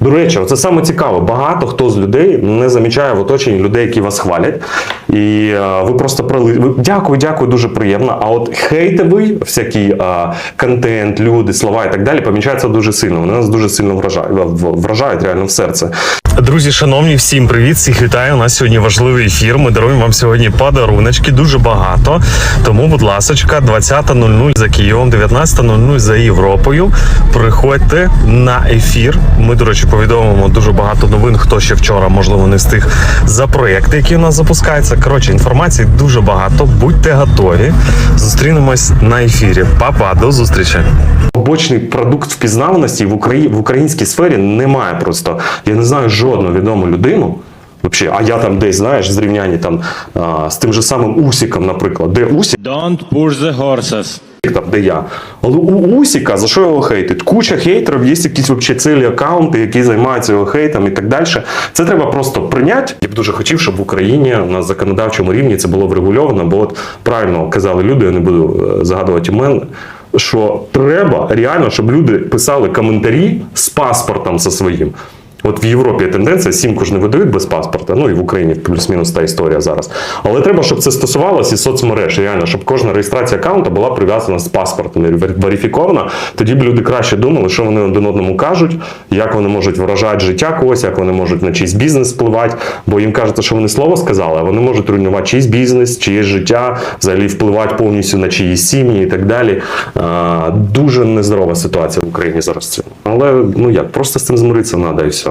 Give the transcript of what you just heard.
До речі, це саме цікаво. Багато хто з людей не замічає в оточенні людей, які вас хвалять. І а, ви просто прили. Дякую, дякую, дуже приємно. А от хейтовий всякий а, контент, люди, слова і так далі помічається дуже сильно. Вони нас дуже сильно вражають, вражають реально в серце. Друзі, шановні, всім привіт! Всіх вітаю. У нас сьогодні важливий ефір. Ми даруємо вам сьогодні подаруночки, дуже багато. Тому, будь ласочка, 20.00 за Києвом, 19.00 за Європою. Приходьте на ефір. Ми, до речі, повідомимо дуже багато новин. Хто ще вчора, можливо, не встиг за проекти, які у нас запускаються. Коротше, інформації дуже багато. Будьте готові. Зустрінемось на ефірі. Па-па, до зустрічі. Побочний продукт впізнаваності в Україні в українській сфері немає просто. Я не знаю жодну відому людину. Вообще, а я там десь, знаєш, зрівнянні там а, з тим же самим Усіком, наприклад, де Усік, Don't push the horses. там, де я. Але у Усіка, за що його хейтить? Куча хейтерів, є якісь вообще цілі аккаунти, які займаються його хейтом і так далі. Це треба просто прийняти. Я б дуже хотів, щоб в Україні на законодавчому рівні це було врегульовано, бо от правильно казали люди, я не буду е, загадувати імен, що треба реально, щоб люди писали коментарі з паспортом зі своїм. От в Європі є тенденція, сімку ж не видають без паспорта, ну і в Україні плюс-мінус та історія зараз. Але треба, щоб це стосувалося і соцмереж, реально, щоб кожна реєстрація аккаунта була прив'язана з паспортом верифікована. Тоді б люди краще думали, що вони один одному кажуть, як вони можуть вражати життя когось, як вони можуть на чийсь бізнес впливати. Бо їм кажеться, що вони слово сказали, а вони можуть руйнувати чийсь бізнес, чиєсь життя, взагалі впливати повністю на чиїсь сім'ї і так далі. А, дуже нездорова ситуація в Україні зараз. Але ну як, просто з цим змиритися треба і все.